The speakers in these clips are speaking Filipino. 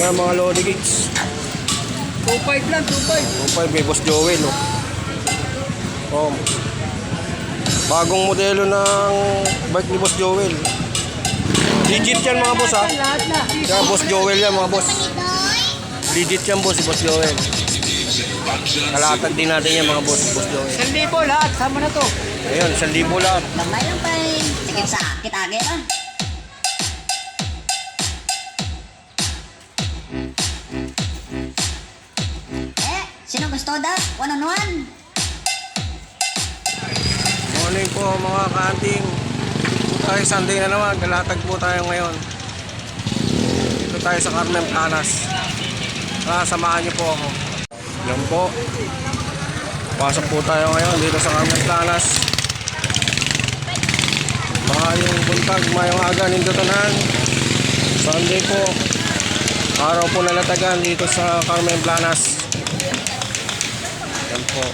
Yan mga Lodi Gigs. 2.5 lang, 2.5. 2.5 may Boss Joel oh. Oh. Bagong modelo ng bike ni Boss Joel. Legit yan mga boss ha. Kaya Boss Joel yan mga boss. Legit yan boss, si Boss Joel. Kalatag din natin yan mga boss, Boss Joel. 1,000 lahat, sama na to. Ayun, 1,000 lahat. Gamay lang pa rin. Sige sa kita sino gusto da? One on one. Morning po mga kanting. Tayo Sunday na naman. Galatag po tayo ngayon. Dito tayo sa Carmen Planas. Ah, samahan niyo po ako. Yan po. Pasok po tayo ngayon dito sa Carmen Planas. Mga yung buntag, mayong aga nindutunan. Sunday po. Araw po nalatagan dito sa Carmen Planas. Yan po.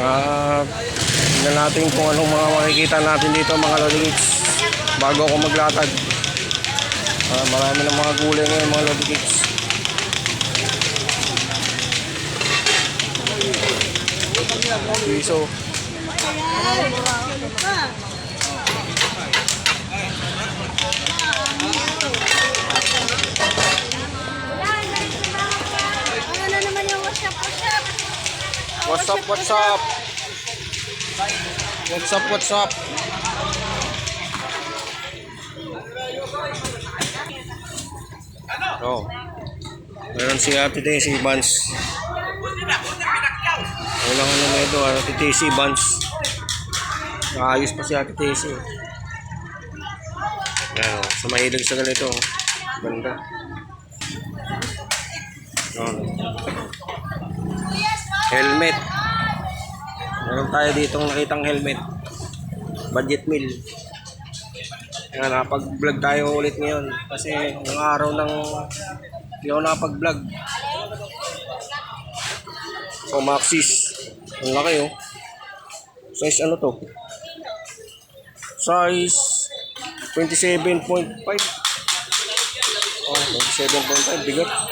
Ah, tingnan natin kung anong mga makikita natin dito mga lodikits bago ako maglatag. Ah, marami ng mga gulay ngayon mga lodikits. Piso. Ano naman yung WhatsApp, WhatsApp? What's up, what's up? What's up, what's up? Oh. Meron si Ate Daisy Vance. Wala ka na ito, Ate Daisy Vance. Naayos pa si Ate Daisy. Yan, oh. sa mahilig sa ganito. oh. Ganda. Oh. Helmet. Meron tayo ditong nakitang helmet. Budget meal. Kaya napag-vlog tayo ulit ngayon. Kasi yung araw ng hindi ako nakapag-vlog. So Maxis. Ang laki oh. Size ano to? Size 27.5. Oh, 27.5. Bigat.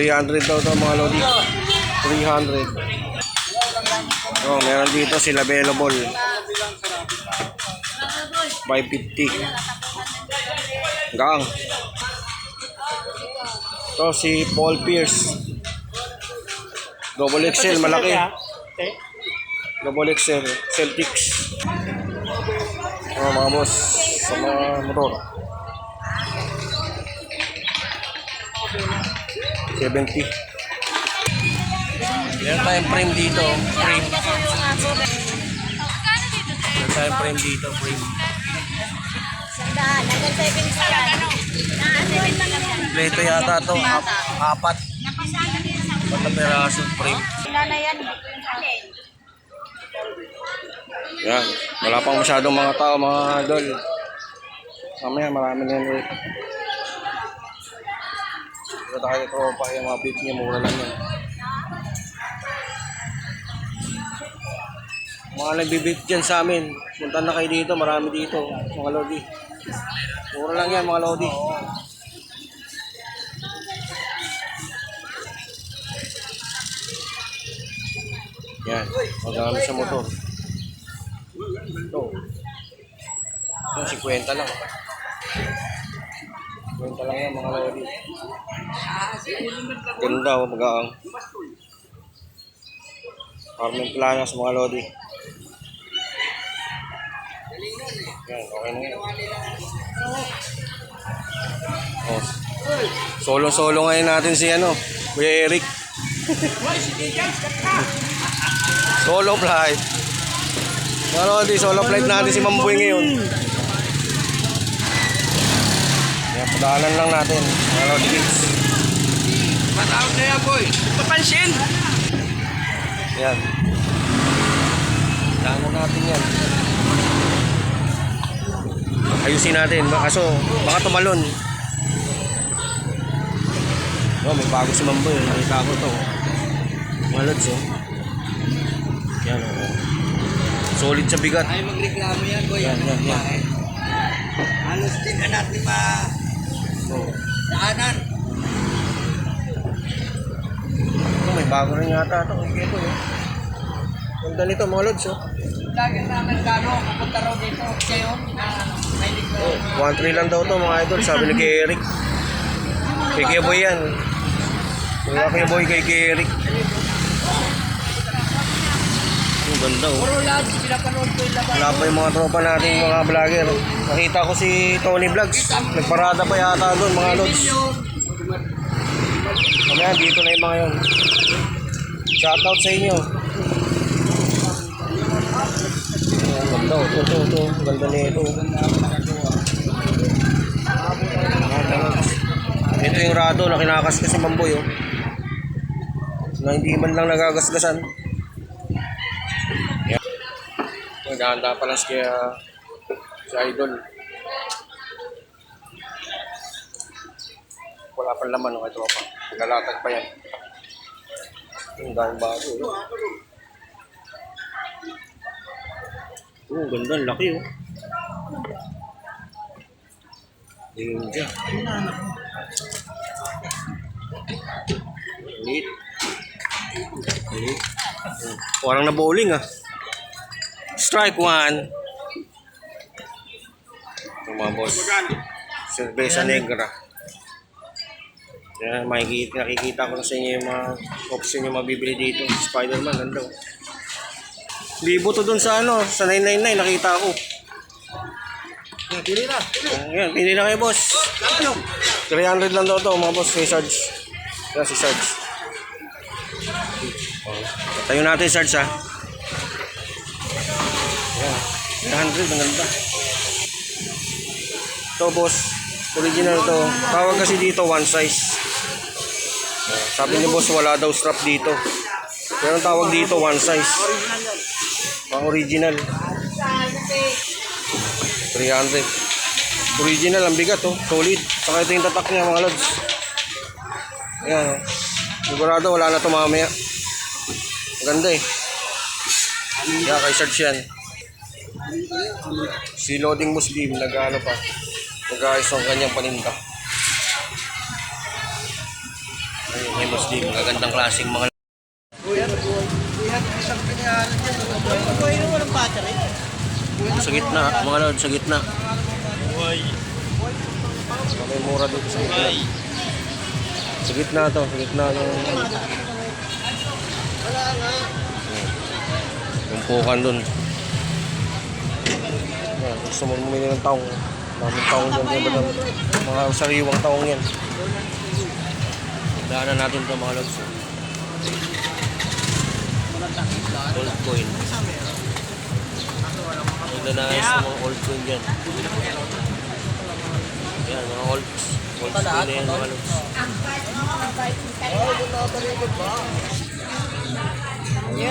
300 daw to mga lodi. 300. Oh, meron dito sila available. 550. Gang. To si Paul Pierce. Double XL, malaki. Double XL, Celtics. Oh, mga boss, sa mga motor. 70. Meron tayong frame dito. Frame. Meron tayong frame dito. Frame. Sandaan, hanggang 7 star. Na 7 lang yan. Pleto yata to. Ap- apat. Apat na peraso frame. Wala na yan. Yan. Wala pang masyadong mga tao, mga idol. Mamaya marami na yun ulit. Dito tayo tropa yung mga beef niya, mura lang yan. Mga nagbibit dyan sa amin. Punta na kayo dito, marami dito. Mga lodi. Mura lang yan, mga lodi. Yan, magamit sa motor. Ito. Ito, 50 lang. 50 lang yan, mga lodi. Ganda, oh, magaang. Carmen Planas, mga lodi. Yan, okay na yan. Oh. Solo-solo ngayon natin si ano, Kuya Eric. Solo flight. Mga lodi, solo flight natin si Mamboy ngayon. Yan, padaanan lang natin. Mga lodi kids. Matawag na yan, boy. Papansin. Yan. Daanan natin yan. Ayusin natin. Kaso, baka tumalon. Oh, may bago si Mamboy. Nakita ko to. Mga lods, oh. Yan, oh. Solid sa bigat. Ay, magreklamo yan, boy. Yan, yan, yan. Halos din na natin ma... Oh. Daanan. Oh, may bago rin yata ito. Kay Keto, eh. Ganda nito mga lods, oh. Lagi na Amerikano, pupunta raw dito kayo na may. Oh, 1-3 lang daw to mga idol, sabi ni kay Eric. Kay Kuya Boy yan. Kuya Kuya Boy kay kay Eric. Ang ganda oh. Puro lahat, pinapanood ko yung laban. Wala pa yung mga tropa nating mga vlogger. Nakita ko si Tony Vlogs. Nagparada pa yata doon mga lods. Mamaya dito na yung mga yun. Shoutout sa inyo. Ang ganda oh. Ito, ito, ito. Ang ganda na ito. Ito yung rado na kinakaskas si Mamboy oh. Na hindi man lang nagagasgasan. Maganda pala si kaya si Idol. Wala pang laman ng ito pa. Nagalatag pa yan. Ang dahil bago. Eh. Oh, ganda. Ang laki oh. Ninja. Lit. Lit. Parang na bowling ah. Strike one. Ito mga boss. Cerveza Negra. Yan, makikita, nakikita ko na sa inyo yung mga option yung mabibili dito. Spider-Man, ganda. Libo to dun sa ano, sa 999, nakita ko. Pili na. Yan, pili na kayo boss. Ano? 300 lang daw to mga boss kay Sarge. Yan si Sarge. Tayo natin Sarge ha. Yan. 300, ang ganda. Ito boss, original to. Tawag kasi dito one size. Sabi ni boss wala daw strap dito. Pero ang tawag dito one size. Ang original. 300. Original ang bigat oh, solid. Saka ito yung tatak niya mga lods. Ayan oh. Sigurado wala na ito mamaya. Ang ganda eh. Yeah, kay Sarge yan. Si Loading Muslim, nag-ano pa. Nag-ayos ng kanyang paninda. Ayun, kay Muslim, magagandang klaseng mga sa gitna, mga lods, sa gitna. May mura dito sa gitna. Sa gitna to, sa gitna ng... Yung pukan dun. Yan, gusto mo bumili ng taong. Daming taong dyan, diba ng mga sariwang taong yan. Daanan natin to mga lods. Gold coin. Ang nanayos ng mga old coin dyan. Yan, mga old old school na yan mga lods.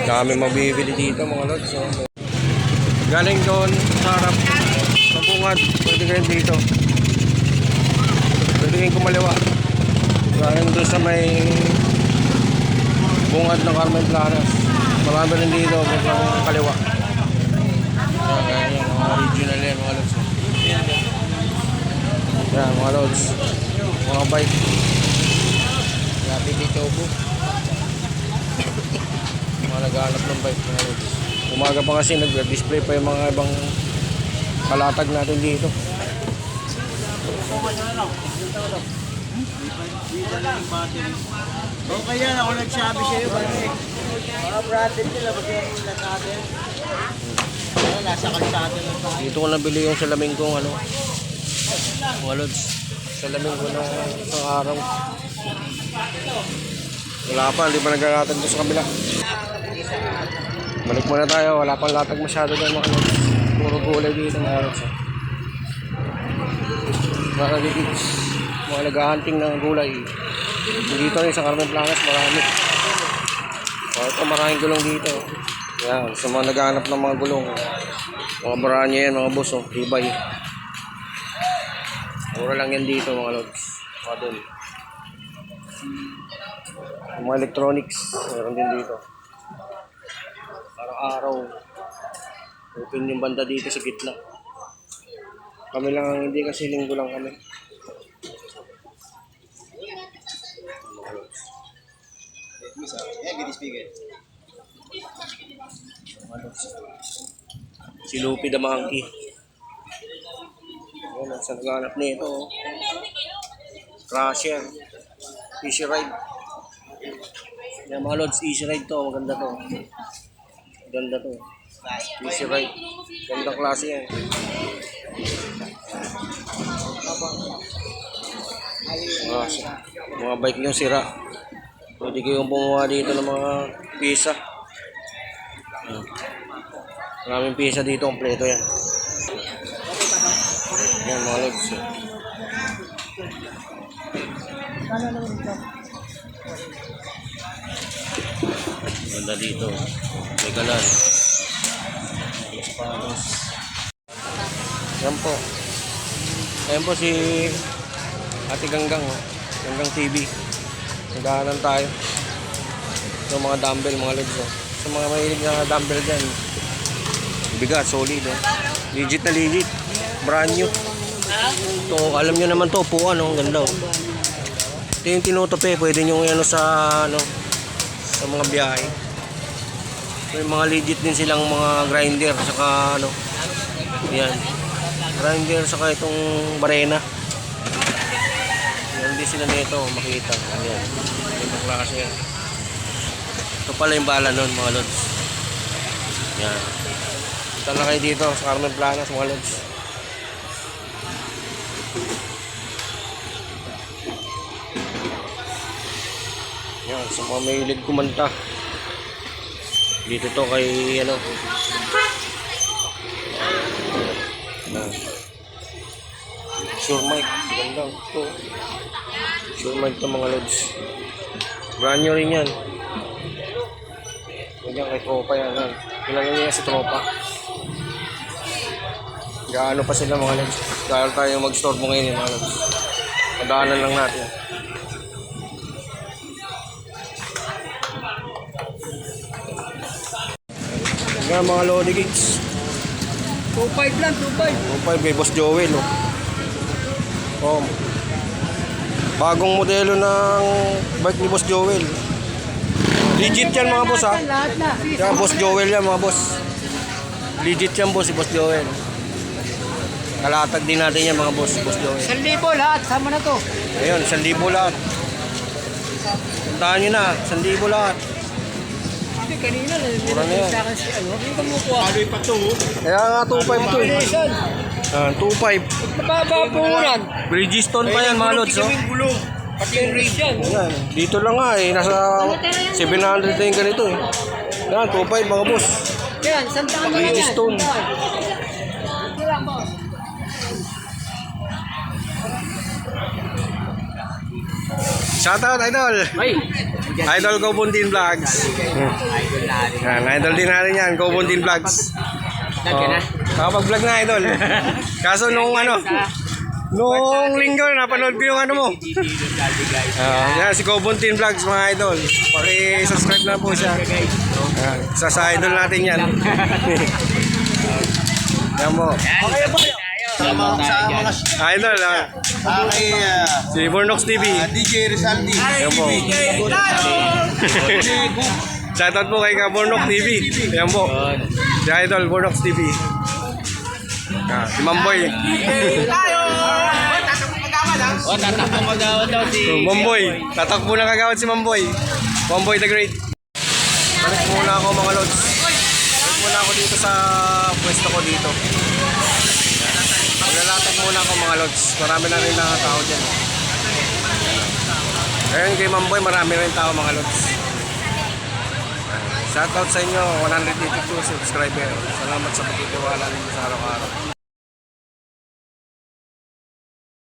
Dami mabibili dito mga lods. So, galing doon sa harap. Sa bungad. Pwede kayo dito. Pwede kayong kumaliwa. Galing doon sa may bungad ng Carmen Planas. Marami rin dito. Kayong kaliwa. Yan, mga original yan mga lods. Yan mga lods. Mga bike. Grabe dito po. mga naghahanap ng bike mga lods. Umaga pa kasi nag-display pa yung mga ibang kalatag natin dito. Okay yan, ako nagsabi sa'yo. Kasi mga branded nila, pag yung natin. Nasa kalsada lang tayo. Dito ko nabili yung salamin kong ano. Mga lods. Salamin ko na isang araw. Wala pa, hindi pa nagkalatag doon sa kabila. Balik muna tayo, wala pang latag masyado doon mga lods. Puro gulay dito mga lods. Mga kagigits. Mga naghahunting ng gulay. Dito rin sa Carmen Planas, marami. So, ito maraming gulong dito. Yan, sa mga naghahanap ng mga gulong. Mga baranya yan, mga boss, oh. Hibay. Mura lang yan dito, mga lods. Mga doon. Mga electronics, meron din dito. Araw-araw. Open yung banda dito sa gitna. Kami lang ang hindi kasi linggo lang kami. Si Lupi the Monkey. Ayan, ang naghanap nito. oh. Crusher. Easy ride. Yan mga lods, easy ride to. Maganda to. Maganda to. Easy ride. Ganda klase yan. Ah, mga bike yung sira. Pwede kayong bumuha dito ng mga pisa. Ah. Maraming pisa dito, kompleto yan. Yan mga lods. Ganda dito. May galan. Yan po. Ayan po si Ate Ganggang. oh. Ganggang TV. Naghahanan tayo. Yung mga dumbbell, mga legs. Oh. Sa mga mahilig na dumbbell dyan. Bigat, solid. Oh. Legit na legit. Brand new. Ito, alam nyo naman to, puan. Oh. Ang ganda. Oh. Ito yung tinutupi. Pwede nyo ano sa ano sa mga biyahe. May mga legit din silang mga grinder saka ano. Yan. Grinder saka itong barena. Yan din sila nito makita. Yan. Yung klase yan. Ito pala yung bala nun mga lods. Yan. Punta na kayo dito sa Carmen Planas mga lods. Yan, sa mga mahilig kumanta. Dito to kay ano. Sure mic, ganda to. Sure to mga lods. Brand new rin yan. Yan kay tropa yan. yan. Kailangan niya si tropa. Gaano pa sila mga lods. Dahil tayo mag-store mo ngayon mga lods. Madaanan lang natin. Yan mga Lodi Gigs. 2.5 lang, 2.5. 2.5 may Boss Joel oh. Oh. Bagong modelo ng bike ni Boss Joel. Legit yan mga boss ha. Yan Boss Joel yan mga boss. Legit yan boss si Boss Joel. Kalatag din natin yan mga boss, Boss Joel. 1,000 lahat, sama na to. Ayun, 1,000 lahat. Puntahan nyo na, 1,000 lahat. Kanina, Mura na yan. sa akin si ano, hindi ka mukuha. Aloy pa to. Kaya nga 2.5 to eh. Ah, 2.5. mababa po yan. Bridgestone pa yan mga lods oh. gulong. Pati yung race yan. Yan, dito lang nga eh, nasa 700 na yung ganito eh. Yan, 2.5 mga boss. Yan, sandaan mo lang yan. Bridgestone. Ito lang, boss. Shoutout idol! Ay, Idol Gobundin Vlogs. idol natin. Yan, idol din natin yan, Gobundin Vlogs. Oh, Nakapag-vlog na idol. Kaso nung ano, nung linggo, napanood ko yung ano mo. Uh, yan, si Gobundin Vlogs mga idol. Paki-subscribe na po siya. Isa sa idol natin yan. yan mo. Okay po. Sa mga Idol, ah, kay si Bornox TV. DJ Rizaldi. Yan po. Shoutout po kay Bornox TV. Yan po. Si Idol, Bornox TV. Ah, si Mamboy. O, tatakbo mag-awad daw si... So, Mamboy. Tatakbo na kagawad si Mamboy. Mamboy the Great. Balik muna ako mga lods. Balik muna ako dito sa pwesto ko dito. Maglalatag muna ako mga lods. Marami na rin na tao dyan. Ngayon kay Mamboy, marami rin tao mga lods. Shoutout sa inyo, 182 subscriber. Salamat sa pagtitiwala ninyo sa araw-araw.